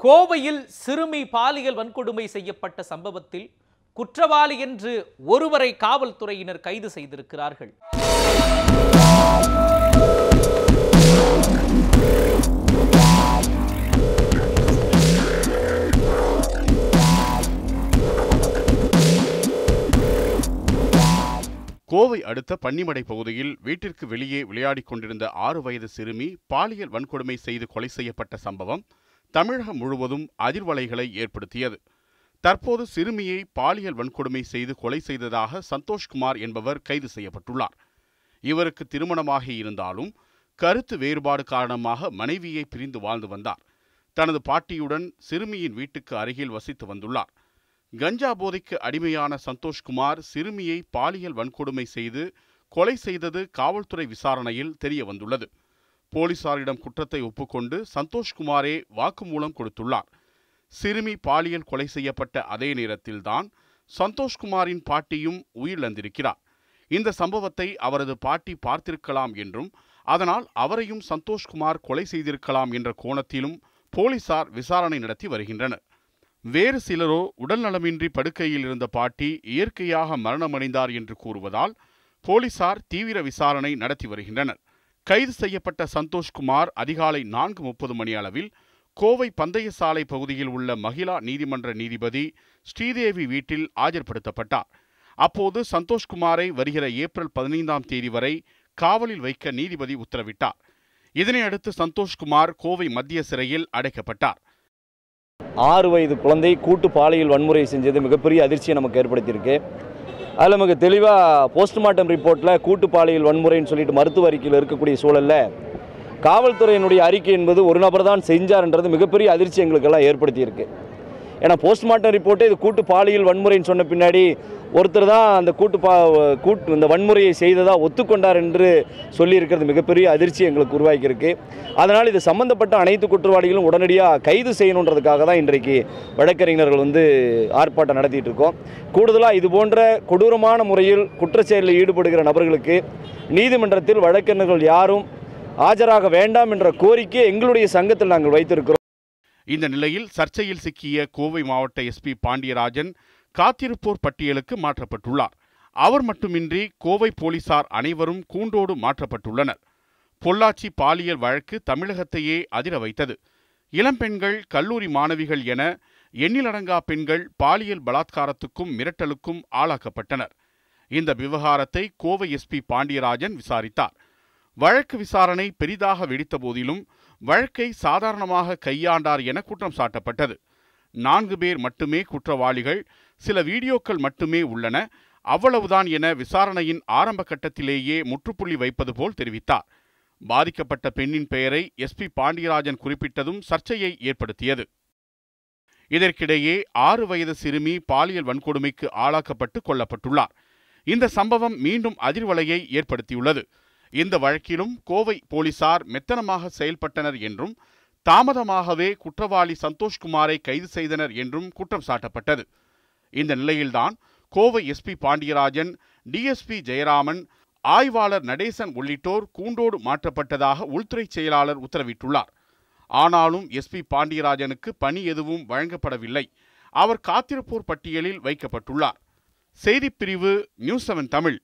கோவையில் சிறுமி பாலியல் வன்கொடுமை செய்யப்பட்ட சம்பவத்தில் குற்றவாளி என்று ஒருவரை காவல்துறையினர் கைது செய்திருக்கிறார்கள். கோவை அடுத்த பன்னிமடை பகுதியில் வீட்டிற்கு வெளியே விளையாடிக் கொண்டிருந்த ஆறு வயது சிறுமி பாலியல் வன்கொடுமை செய்து கொலை செய்யப்பட்ட சம்பவம் தமிழகம் முழுவதும் அதிர்வலைகளை ஏற்படுத்தியது. தற்போது சிறுமியை பாலியல் வன்கொடுமை செய்து கொலை செய்ததாக சந்தோஷ்குமார் என்பவர் கைது செய்யப்பட்டுள்ளார். இவருக்கு திருமணமாகி இருந்தாலும் கருத்து வேறுபாடு காரணமாக மனைவியை பிரிந்து வாழ்ந்து வந்தார். தனது பாட்டியுடன் சிறுமியின் வீட்டுக்கு அருகில் வசித்து வந்துள்ளார். கஞ்சா போதைக்கு அடிமையான சந்தோஷ்குமார் சிறுமியை பாலியல் வன்கொடுமை செய்து கொலை செய்தது காவல்துறை விசாரணையில் தெரிய வந்துள்ளது போலீசாரிடம் குற்றத்தை ஒப்புக்கொண்டு சந்தோஷ்குமாரே வாக்குமூலம் கொடுத்துள்ளார். சிறுமி பாலியல் கொலை செய்யப்பட்ட அதே நேரத்தில்தான் சந்தோஷ்குமாரின் பாட்டியும் உயிரிழந்திருக்கிறார். இந்த சம்பவத்தை அவரது பாட்டி பார்த்திருக்கலாம் என்றும் அதனால் அவரையும் சந்தோஷ்குமார் கொலை செய்திருக்கலாம் என்ற கோணத்திலும் போலீசார் விசாரணை நடத்தி வருகின்றனர். வேறு சிலரோ உடல்நலமின்றி படுக்கையில் இருந்த பாட்டி இயற்கையாக மரணமடைந்தார் என்று கூறுவதால் போலீசார் தீவிர விசாரணை நடத்தி வருகின்றனர். கைது செய்யப்பட்ட சந்தோஷ்குமார் அதிகாலை நான்கு முப்பது மணி அளவில் கோவை பந்தய சாலை பகுதியில் உள்ள மகிழா நீதிமன்ற நீதிபதி ஸ்ரீதேவி வீட்டில் ஆஜர்படுத்தப்பட்டார். அப்போது சந்தோஷ்குமாரை வருகிற ஏப்ரல் பதினைந்தாம் தேதி வரை காவலில் வைக்க நீதிபதி உத்தரவிட்டார். இதனையடுத்து சந்தோஷ்குமார் கோவை மத்திய சிறையில் அடைக்கப்பட்டார். ஆறு வயது குழந்தை கூட்டு பாலியல் வன்முறை செஞ்சது மிகப்பெரிய அதிர்ச்சியை நமக்கு ஏற்படுத்தியிருக்கு. அதில் நமக்கு தெளிவாக போஸ்ட்மார்ட்டம் ரிப்போர்ட்டில் கூட்டு பாலியல் வன்முறைன்னு சொல்லிட்டு மருத்துவ அறிக்கையில் இருக்கக்கூடிய சூழலில் காவல்துறையினுடைய அறிக்கை என்பது ஒரு நபர் தான் செஞ்சார்ன்றது மிகப்பெரிய அதிர்ச்சி எங்களுக்கெல்லாம் ஏற்படுத்தியிருக்கு. ஏன்னா போஸ்ட்மார்ட்டம் ரிப்போர்ட்டே இது கூட்டு பாலியல் வன்முறைன்னு சொன்ன பின்னாடி ஒருத்தர் தான் அந்த கூட்டு பா கூட்டு இந்த வன்முறையை செய்ததாக ஒத்துக்கொண்டார் என்று சொல்லியிருக்கிறது மிகப்பெரிய அதிர்ச்சி எங்களுக்கு உருவாக்கியிருக்கு. அதனால் இது சம்பந்தப்பட்ட அனைத்து குற்றவாளிகளும் உடனடியாக கைது செய்யணுன்றதுக்காக தான் இன்றைக்கு வழக்கறிஞர்கள் வந்து ஆர்ப்பாட்டம் நடத்திட்டு இருக்கோம். கூடுதலாக இது போன்ற கொடூரமான முறையில் குற்றச்செயலில் ஈடுபடுகிற நபர்களுக்கு நீதிமன்றத்தில் வழக்கறிஞர்கள் யாரும் ஆஜராக வேண்டாம் என்ற கோரிக்கை எங்களுடைய சங்கத்தில் நாங்கள் வைத்திருக்கிறோம். இந்த நிலையில் சர்ச்சையில் சிக்கிய கோவை மாவட்ட எஸ்பி பாண்டியராஜன் காத்திருப்போர் பட்டியலுக்கு மாற்றப்பட்டுள்ளார். அவர் மட்டுமின்றி கோவை போலீசார் அனைவரும் கூண்டோடு மாற்றப்பட்டுள்ளனர். பொள்ளாச்சி பாலியல் வழக்கு தமிழகத்தையே அதிர வைத்தது. இளம்பெண்கள் கல்லூரி மாணவிகள் என எண்ணிலடங்கா பெண்கள் பாலியல் பலாத்காரத்துக்கும் மிரட்டலுக்கும் ஆளாக்கப்பட்டனர். இந்த விவகாரத்தை கோவை எஸ்பி பாண்டியராஜன் விசாரித்தார். வழக்கு விசாரணை பெரிதாக வெடித்த போதிலும் வழக்கை சாதாரணமாக கையாண்டார் என குற்றம் சாட்டப்பட்டது. நான்கு பேர் மட்டுமே குற்றவாளிகள் சில வீடியோக்கள் மட்டுமே உள்ளன. அவ்வளவுதான் என விசாரணையின் ஆரம்ப கட்டத்திலேயே முற்றுப்புள்ளி வைப்பது போல் தெரிவித்தார். பாதிக்கப்பட்ட பெண்ணின் பெயரை எஸ்பி பாண்டியராஜன் குறிப்பிட்டதும் சர்ச்சையை ஏற்படுத்தியது. இதற்கிடையே ஆறு வயது சிறுமி பாலியல் வன்கொடுமைக்கு ஆளாக்கப்பட்டு கொல்லப்பட்டுள்ளார். இந்த சம்பவம் மீண்டும் அதிர்வலையை ஏற்படுத்தியுள்ளது. இந்த வழக்கிலும் கோவை போலீசார் மெத்தனமாக செயல்பட்டனர் என்றும் தாமதமாகவே குற்றவாளி சந்தோஷ்குமாரை கைது செய்தனர் என்றும் குற்றம் சாட்டப்பட்டது. இந்த நிலையில்தான் கோவை எஸ்பி பாண்டியராஜன் டிஎஸ்பி ஜெயராமன் ஆய்வாளர் நடேசன் உள்ளிட்டோர் கூண்டோடு மாற்றப்பட்டதாக உள்துறை செயலாளர் உத்தரவிட்டுள்ளார். ஆனாலும் எஸ்பி பாண்டியராஜனுக்கு பணி எதுவும் வழங்கப்படவில்லை. அவர் காத்திருப்போர் பட்டியலில் வைக்கப்பட்டுள்ளார். செய்திப்பிரிவு நியூஸ் செவன் தமிழ்.